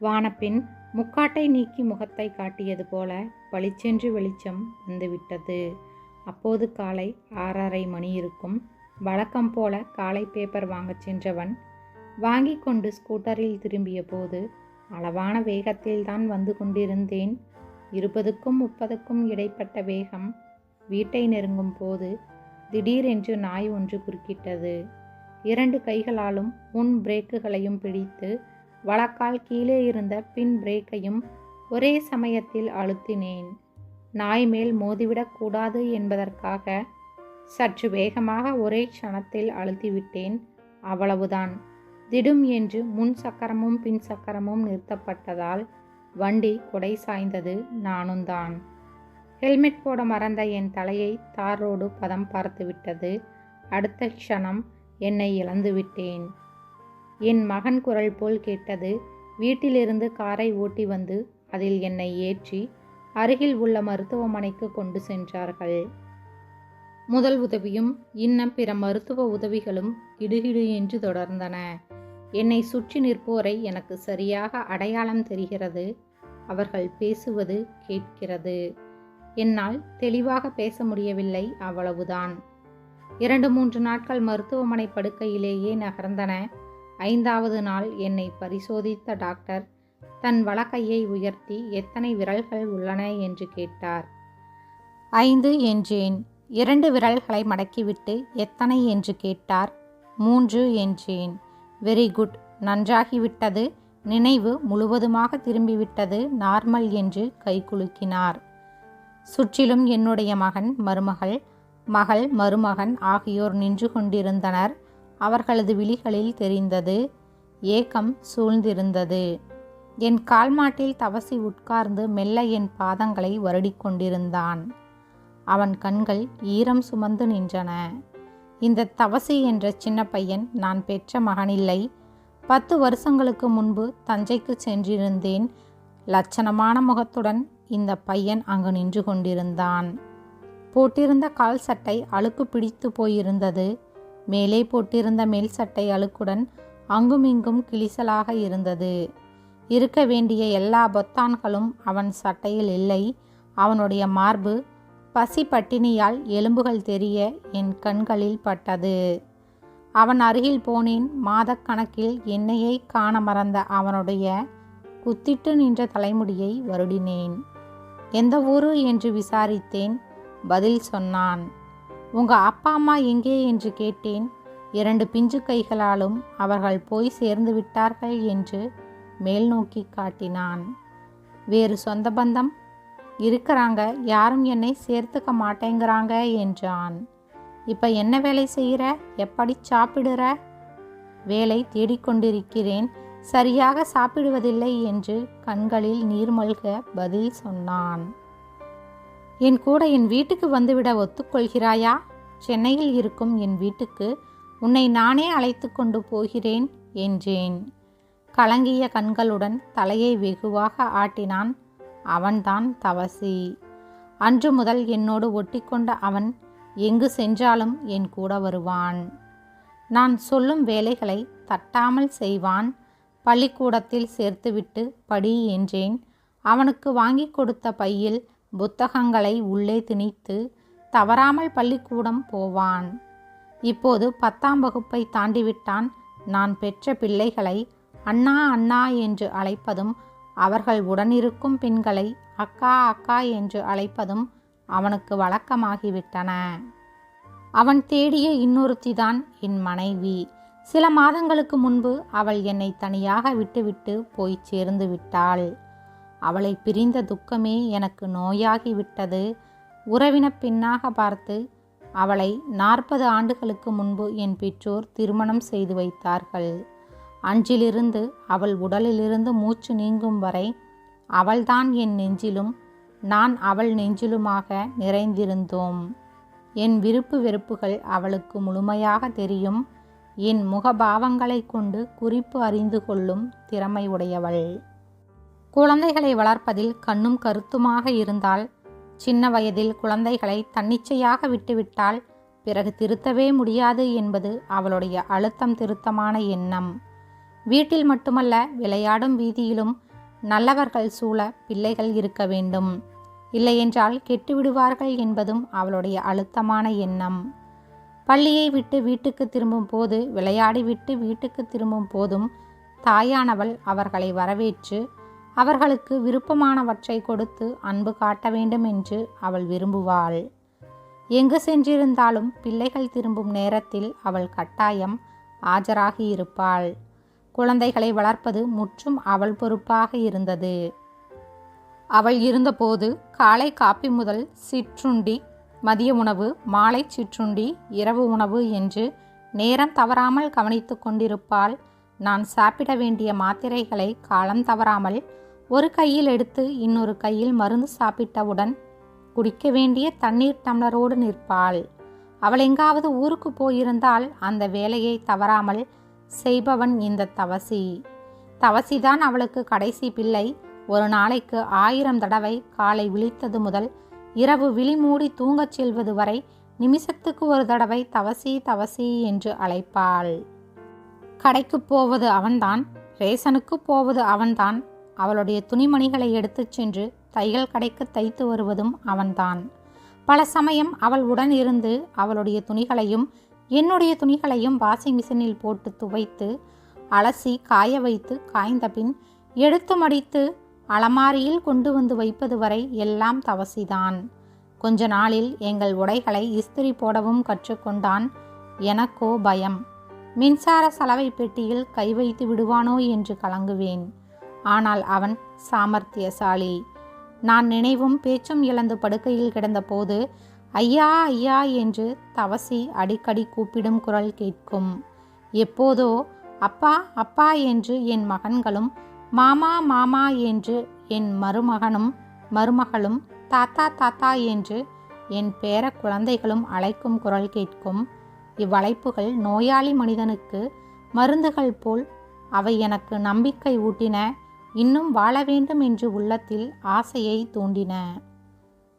வானப்பின் முக்காட்டை நீக்கி முகத்தை காட்டியது போல பளிச்சென்று வெளிச்சம் வந்துவிட்டது. அப்போது காலை ஆறரை மணி இருக்கும். வழக்கம் போல காலை பேப்பர் வாங்கச் சென்றவன் வாங்கி கொண்டு ஸ்கூட்டரில் திரும்பிய போது அளவான வேகத்தில்தான் வந்து கொண்டிருந்தேன். இருபதுக்கும் முப்பதுக்கும் இடைப்பட்ட வேகம் வீட்டை நெருங்கும் போது திடீரென்று நாய் ஒன்று குறுக்கிட்டது. இரண்டு கைகளாலும் முன் பிரேக்குகளையும் பிடித்து வழக்கால் கீழே இருந்த பின் பிரேக்கையும் ஒரே சமயத்தில் அழுத்தினேன். நாய் மேல் மோதிவிடக்கூடாது என்பதற்காக சற்று வேகமாக ஒரே க்ஷணத்தில் அழுத்திவிட்டேன். அவ்வளவுதான். திடும் என்று முன் சக்கரமும் பின் சக்கரமும் நிறுத்தப்பட்டதால் வண்டி கொடை சாய்ந்தது. நானும் தான். ஹெல்மெட் போட மறந்த என் தலையை தார் ரோடு பதம் பார்த்துவிட்டது. அடுத்த க்ஷணம் என்னை இழந்துவிட்டேன். என் மகன் குரல் போல் கேட்டது. வீட்டிலிருந்து காரை ஓட்டி வந்து அதில் என்னை ஏற்றி அருகில் உள்ள மருத்துவமனைக்கு கொண்டு சென்றார்கள். முதல் உதவியும் இன்னும் பிற மருத்துவ உதவிகளும் இடுகிடு என்று தொடர்ந்தன. என்னை சுற்றி நிற்போரை எனக்கு சரியாக அடையாளம் தெரிகிறது. அவர்கள் பேசுவது கேட்கிறது. என்னால் தெளிவாக பேச முடியவில்லை அவ்வளவுதான். இரண்டு மூன்று நாட்கள் மருத்துவமனை படுக்கையிலேயே நகர்ந்தன. ஐந்தாவது நாள் என்னை பரிசோதித்த டாக்டர் தன் வலக்கையை உயர்த்தி எத்தனை விரல்கள் உள்ளன என்று கேட்டார். ஐந்து என்றேன். இரண்டு விரல்களை மடக்கிவிட்டு எத்தனை என்று கேட்டார். மூன்று என்றேன். Very good. நன்றாகிவிட்டது. நினைவு முழுவதுமாக திரும்பிவிட்டது. நார்மல் என்று கை குலுக்கினார். சுற்றிலும் என்னுடைய மகன் மருமகள் மகள் மருமகன் ஆகியோர் நின்று கொண்டிருந்தனர். அவர்களது விழிகளில் தெரிந்தது. ஏக்கம் சூழ்ந்திருந்தது. என் கால்மாட்டில் தவசி உட்கார்ந்து மெல்ல என் பாதங்களை வருடிக்கொண்டிருந்தான் அவன் கண்கள் ஈரம் சுமந்து நின்றன. இந்த தவசி என்ற சின்ன பையன் நான் பெற்ற மகனில்லை. பத்து வருஷங்களுக்கு முன்பு தஞ்சைக்கு சென்றிருந்தேன். லட்சணமான முகத்துடன் இந்த பையன் அங்கு நின்று கொண்டிருந்தான். போட்டிருந்த கால் சட்டை அழுக்கு பிடித்து போயிருந்தது. மேலே போட்டிருந்த மேல் சட்டை அழுக்குடன் அங்குமிங்கும் கிளிசலாக இருந்தது. இருக்க வேண்டிய எல்லா பொத்தான்களும் அவன் சட்டையில் இல்லை. அவனுடைய மார்பு பசி பட்டினியால் எலும்புகள் தெரிய என் கண்களில் பட்டது. அவன் அருகில் போனேன். மாதக்கணக்கில் என்னையை காண மறந்த அவனுடைய குத்திட்டு நின்ற தலைமுடியை வருடினேன். எந்த ஊரு என்று விசாரித்தேன். பதில் சொன்னான். உங்கள் அப்பா அம்மா எங்கே என்று கேட்டேன். இரண்டு பிஞ்சு கைகளாலும் அவர்கள் போய் சேர்ந்து விட்டார்கள் என்று மேல் நோக்கி காட்டினான். வேறு சொந்த பந்தம்? இருக்கிறாங்க யாரும் என்னை சேர்த்துக்க மாட்டேங்கிறாங்க என்றான். இப்போ என்ன வேலை செய்கிற? எப்படி சாப்பிடுற? வேலை தேடிக்கொண்டிருக்கிறேன் சரியாக சாப்பிடுவதில்லை என்று கண்களில் நீர்மல்க பதில் சொன்னான். என் கூட என் வீட்டுக்கு வந்துவிட ஒத்துக்கொள்கிறாயா? சென்னையில் இருக்கும் என் வீட்டுக்கு உன்னை நானே அழைத்து கொண்டு போகிறேன் என்றேன். கலங்கிய கண்களுடன் தலையை வெகுவாக ஆட்டினான். அவன்தான் தவசி. அன்று முதல் என்னோடு ஒட்டிக்கொண்ட அவன் எங்கு சென்றாலும் என் கூட வருவான். நான் சொல்லும் வேலைகளை தட்டாமல் செய்வான். பள்ளிக்கூடத்தில் சேர்த்துவிட்டு படி என்றேன். அவனுக்கு வாங்கி கொடுத்த பையில் புத்தகங்களை உள்ளே திணித்து தவறாமல் பள்ளிக்கூடம் போவான். இப்போது பத்தாம் வகுப்பை தாண்டிவிட்டான். நான் பெற்ற பிள்ளைகளை அண்ணா அண்ணா என்று அழைப்பதும் அவர்கள் உடனிருக்கும் பெண்களை அக்கா அக்கா என்று அழைப்பதும் அவனுக்கு வழக்கமாகிவிட்டன. அவன் தேடிய இன்னொருத்திதான் என் மனைவி. சில மாதங்களுக்கு முன்பு அவள் என்னை தனியாக விட்டுவிட்டு போய் சேர்ந்து விட்டாள். அவளை பிரிந்த துக்கமே எனக்கு நோயாகிவிட்டது. உறவின பின்னாக பார்த்து அவளை நாற்பது ஆண்டுகளுக்கு முன்பு என் பெற்றோர் திருமணம் செய்து வைத்தார்கள். அன்றிலிருந்து அவள் உடலிலிருந்து மூச்சு நீங்கும் வரை அவள்தான் என் நெஞ்சிலும் நான் அவள் நெஞ்சிலுமாக நிறைந்திருந்தோம். என் விருப்பு வெறுப்புகள் அவளுக்கு முழுமையாக தெரியும். என் முகபாவங்களை கொண்டு குறிப்பு அறிந்து கொள்ளும் திறமை உடையவள் குழந்தைகளை வளர்ப்பதில் கண்ணும் கருத்துமாக இருந்தால் சின்ன வயதில் குழந்தைகளை தன்னிச்சையாக விட்டுவிட்டால் பிறகு திருத்தவே முடியாது என்பது அவளுடைய அழுத்தம் திருத்தமான எண்ணம். வீட்டில் மட்டுமல்ல விளையாடும் வீதியிலும் நல்லவர்கள் சூழ பிள்ளைகள் இருக்க வேண்டும். இல்லையென்றால் கெட்டுவிடுவார்கள் என்பதும் அவளுடைய அழுத்தமான எண்ணம். பள்ளியை விட்டு வீட்டுக்கு திரும்பும் போது விளையாடி விட்டு வீட்டுக்கு திரும்பும் போதும் தாயானவள் அவர்களை வரவேற்று அவர்களுக்கு விருப்பமானவற்றை கொடுத்து அன்பு காட்ட வேண்டும் என்று அவள் விரும்புவாள். எங்கு சென்றிருந்தாலும் பிள்ளைகள் திரும்பும் நேரத்தில் அவள் கட்டாயம் ஆஜராகி இருப்பாள். குழந்தைகளை வளர்ப்பது முற்றும் அவள் பொறுப்பாக இருந்தது. அவள் இருந்தபோது காலை காப்பி முதல் சிற்றுண்டி மதிய உணவு மாலை சிற்றுண்டி இரவு உணவு என்று நேரம் தவறாமல் கவனித்து கொண்டிருப்பாள். நான் சாப்பிட வேண்டிய மாத்திரைகளை காலம் தவறாமல் ஒரு கையில் எடுத்து இன்னொரு கையில் மருந்து சாப்பிட்டவுடன் குடிக்க வேண்டிய தண்ணீர் டம்ளரோடு நிற்பாள். அவள் எங்காவது ஊருக்கு போயிருந்தால் அந்த வேலையை தவறாமல் செய்பவன் இந்த தவசி. தவசிதான் அவளுக்கு கடைசி பிள்ளை. ஒரு நாளைக்கு ஆயிரம் தடவை காலை விழித்தது முதல் இரவு விழி மூடி தூங்கச் செல்வது வரை நிமிஷத்துக்கு ஒரு தடவை தவசி தவசி என்று அழைப்பாள். கடைக்கு போவது அவன்தான் ரேசனுக்கு போவது அவன்தான் அவளுடைய துணிமணிகளை எடுத்துச் சென்று தையல் கடைக்கு தைத்து வருவதும் அவன்தான். பல சமயம் அவள் உடன் இருந்து அவளுடைய துணிகளையும் என்னுடைய துணிகளையும் வாஷிங் மிஷினில் போட்டு துவைத்து அலசி காய வைத்து காய்ந்த பின் எடுத்து மடித்து அலமாரியில் கொண்டு வந்து வைப்பது வரை எல்லாம் தவசிதான். கொஞ்ச நாளில் எங்கள் உடைகளை இஸ்திரி போடவும் கற்றுக்கொண்டான் எனக்கோ பயம். மின்சார சலவை பெட்டியில் கை வைத்து விடுவானோ என்று கலங்குவேன். ஆனால் அவன் சாமர்த்தியசாலி. நான் நினைவும் பேச்சும் இழந்து படுக்கையில் கிடந்தபோது ஐயா ஐயா என்று தவசி அடிக்கடி கூப்பிடும் குரல் கேட்கும். எப்போதோ? அப்பா அப்பா என்று என் மகன்களும் மாமா மாமா என்று என் மருமகனும் மருமகளும் தாத்தா தாத்தா என்று என் பேர குழந்தைகளும் அழைக்கும் குரல் கேட்கும். இவ்வழைப்புகள் நோயாளி மனிதனுக்கு மருந்துகள் போல் அவை எனக்கு நம்பிக்கை ஊட்டின இன்னும் வாழ வேண்டும் என்று உள்ளத்தில் ஆசையை தூண்டின.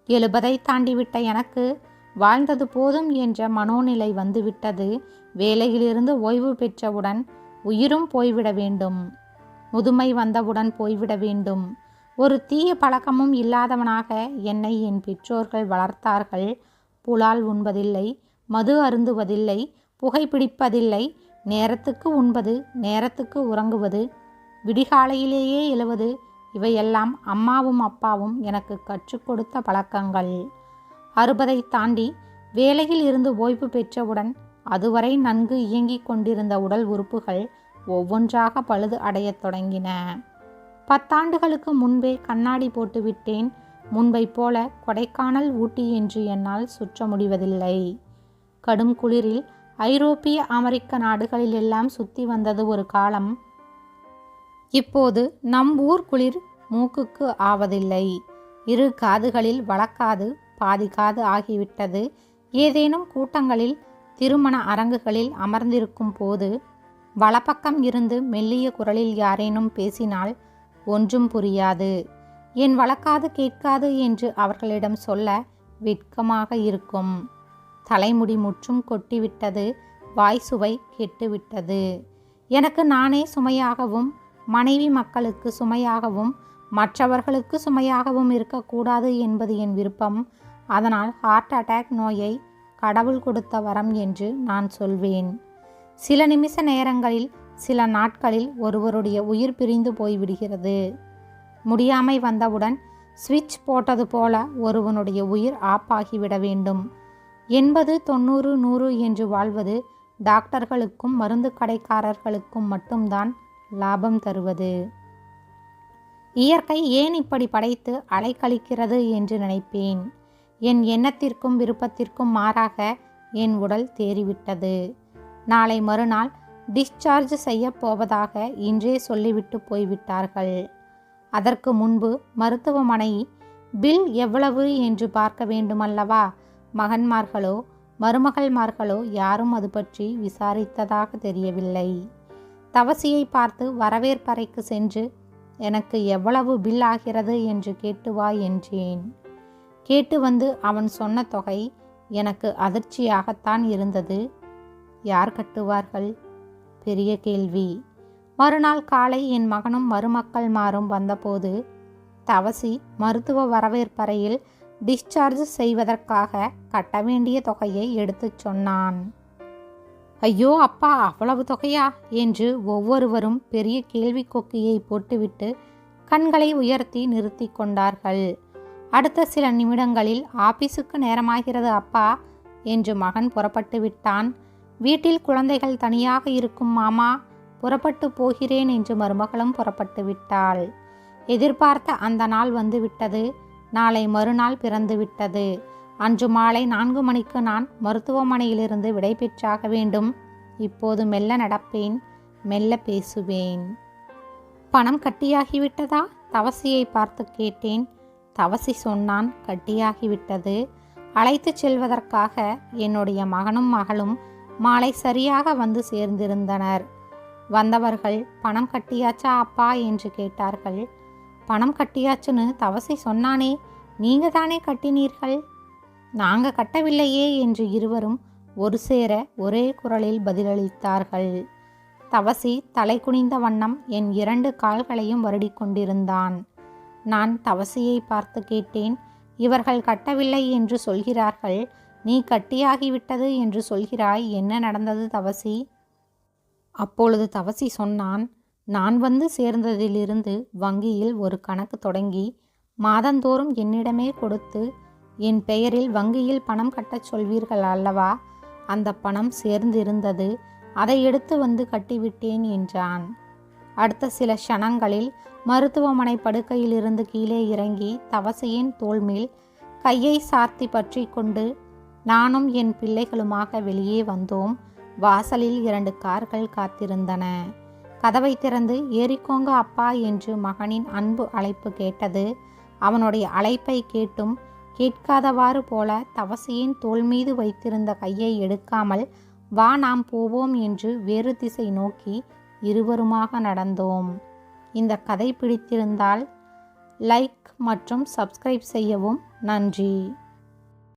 எழுபதை தாண்டிவிட்ட எனக்கு வாழ்ந்தது போதும் என்ற மனோநிலை வந்துவிட்டது. வேலையிலிருந்து ஓய்வு பெற்றவுடன் உயிரும் போய்விட வேண்டும். முதுமை வந்தவுடன் போய்விட வேண்டும். ஒரு தீய பழக்கமும் இல்லாதவனாக என்னை என் பெற்றோர்கள் வளர்த்தார்கள். புலால் உண்பதில்லை மது அருந்துவதில்லை புகைப்பிடிப்பதில்லை நேரத்துக்கு உண்பது நேரத்துக்கு உறங்குவது விடிகாலையிலேயே எழுவது. இவையெல்லாம் அம்மாவும் அப்பாவும் எனக்கு கற்றுக் கொடுத்த பழக்கங்கள். அறுபதை தாண்டி வேலையில் இருந்து ஓய்வு பெற்றவுடன் அதுவரை நன்கு இயங்கிக் கொண்டிருந்த உடல் உறுப்புகள் ஒவ்வொன்றாக பழுது அடையத் தொடங்கின. பத்தாண்டுகளுக்கு முன்பே கண்ணாடி போட்டுவிட்டேன் முன்பை போல கொடைக்கானல் ஊட்டி என்று என்னால் சுற்ற முடிவதில்லை. கடும் குளிரில் ஐரோப்பிய அமெரிக்க நாடுகளில் எல்லாம் சுற்றி வந்தது ஒரு காலம் இப்போது நம் ஊர் குளிர் மூக்குக்கு ஆவதில்லை. இரு காதுகளில் வளர்க்காது பாதி காது ஆகிவிட்டது. ஏதேனும் கூட்டங்களில் திருமண அரங்குகளில் அமர்ந்திருக்கும் போது வலப்பக்கம் இருந்து மெல்லிய குரலில் யாரேனும் பேசினால் ஒன்றும் புரியாது. என் வளர்க்காது கேட்காது என்று அவர்களிடம் சொல்ல வெட்கமாக இருக்கும். தலைமுடி முற்றும் கொட்டிவிட்டது வாய் சுவை கெட்டுவிட்டது. எனக்கு நானே சுமையாகவும் மனைவி மக்களுக்கு சுமையாகவும் மற்றவர்களுக்கு சுமையாகவும் இருக்கக்கூடாது என்பது என் விருப்பம். அதனால் ஹார்ட் அட்டாக் நோயை கடவுள் கொடுத்த வரம் என்று நான் சொல்வேன். சில நிமிஷ நேரங்களில் சில நாட்களில் ஒருவருடைய உயிர் பிரிந்து போய்விடுகிறது. முடியாமை வந்தவுடன் சுவிட்ச் போட்டது போல ஒருவனுடைய உயிர் ஆப் ஆகிவிட வேண்டும். எண்பது தொண்ணூறு நூறு என்று வாழ்வது டாக்டர்களுக்கும் மருந்து கடைக்காரர்களுக்கும் மட்டும்தான் லாபம் தருவது. இயற்கை ஏன் இப்படி படைத்து அலைக்கழிக்கிறது என்று நினைப்பேன். என் எண்ணத்திற்கும் விருப்பத்திற்கும் மாறாக என் உடல் தேறிவிட்டது. நாளை மறுநாள் டிஸ்சார்ஜ் செய்ய போவதாக இன்றே சொல்லிவிட்டு போய்விட்டார்கள். அதற்கு முன்பு மருத்துவமனை பில் எவ்வளவு என்று பார்க்க வேண்டுமல்லவா? மகன்மார்களோ மருமகள்மார்களோ யாரும் அது பற்றி விசாரித்ததாக தெரியவில்லை. தவசியை பார்த்து வரவேற்பறைக்கு சென்று எனக்கு எவ்வளவு பில் ஆகிறது என்று கேட்டு வா என்றேன். கேட்டு வந்து அவன் சொன்ன தொகை எனக்கு அதிர்ச்சியாகத்தான் இருந்தது. யார் கட்டுவார்கள்? பெரிய கேள்வி. மறுநாள் காலை என் மகனும் மருமக்கள் மாறும் வந்தபோது தவசி மருத்துவ வரவேற்பறையில் டிஸ்சார்ஜ் செய்வதற்காக கட்ட வேண்டிய தொகையை எடுத்துச் சொன்னான். ஐயோ அப்பா அவ்வளவு தொகையா? என்று ஒவ்வொருவரும் பெரிய கேள்வி கொக்கியை போட்டுவிட்டு கண்களை உயர்த்தி நிறுத்தி கொண்டார்கள். அடுத்த சில நிமிடங்களில் ஆபீஸுக்கு நேரமாகிறது அப்பா என்று மகன் புறப்பட்டு விட்டான். வீட்டில் குழந்தைகள் தனியாக இருக்கும் மாமா. புறப்பட்டு போகிறேன் என்று மருமகளும் புறப்பட்டு விட்டாள். எதிர்பார்த்த அந்த நாள் வந்துவிட்டது நாளை மறுநாள் பிறந்துவிட்டது அன்று மாலை நான்கு மணிக்கு நான் மருத்துவமனையிலிருந்து விடைபெற்றாக வேண்டும். இப்போது மெல்ல நடப்பேன் மெல்ல பேசுவேன். பணம் கட்டியாகிவிட்டதா? தவசியை பார்த்து கேட்டேன். தவசி சொன்னான் கட்டியாகிவிட்டது. அழைத்து செல்வதற்காக என்னுடைய மகனும் மகளும் மாலை சரியாக வந்து சேர்ந்திருந்தனர். வந்தவர்கள் பணம் கட்டியாச்சா அப்பா? என்று கேட்டார்கள். பணம் கட்டியாச்சுன்னு தவசி சொன்னானே நீங்க தானே கட்டினீர்கள்? நாங்க கட்டவில்லையே என்று இருவரும் ஒரு சேர ஒரே குரலில் பதிலளித்தார்கள். தவசி தலை குனிந்த வண்ணம் என் இரண்டு கால்களையும் வருடிக் கொண்டிருந்தான். நான் தவசியை பார்த்து கேட்டேன் இவர்கள் கட்டவில்லை என்று சொல்கிறார்கள். நீ கட்டியாகிவிட்டது என்று சொல்கிறாய். என்ன நடந்தது தவசி? அப்பொழுது தவசி சொன்னான் நான் வந்து சேர்ந்ததிலிருந்து வங்கியில் ஒரு கணக்கு தொடங்கி மாதந்தோறும் என்னிடமே கொடுத்து என் பெயரில் வங்கியில் பணம் கட்டச் சொல்வீர்கள் அல்லவா? அந்த பணம் சேர்ந்திருந்தது. அதை எடுத்து வந்து கட்டிவிட்டேன் என்றான். அடுத்த சில க்ஷணங்களில் மருத்துவமனை படுக்கையிலிருந்து கீழே இறங்கி தவசையின் தோள்மேல் கையை சார்த்தி பற்றி கொண்டு நானும் என் பிள்ளைகளுமாக வெளியே வந்தோம். வாசலில் இரண்டு கார்கள் காத்திருந்தன. கதவை திறந்து ஏறிக்கோங்க அப்பா என்று மகனின் அன்பு அழைப்பு கேட்டது. அவனுடைய அழைப்பை கேட்டும் கேட்காதவாறு போல தவசியின் தோள் மீது வைத்திருந்த கையை எடுக்காமல் வா நாம் போவோம் என்று வேறு திசை நோக்கி இருவருமாக நடந்தோம். இந்த கதை பிடித்திருந்தால் லைக் மற்றும் சப்ஸ்கிரைப் செய்யவும் நன்றி.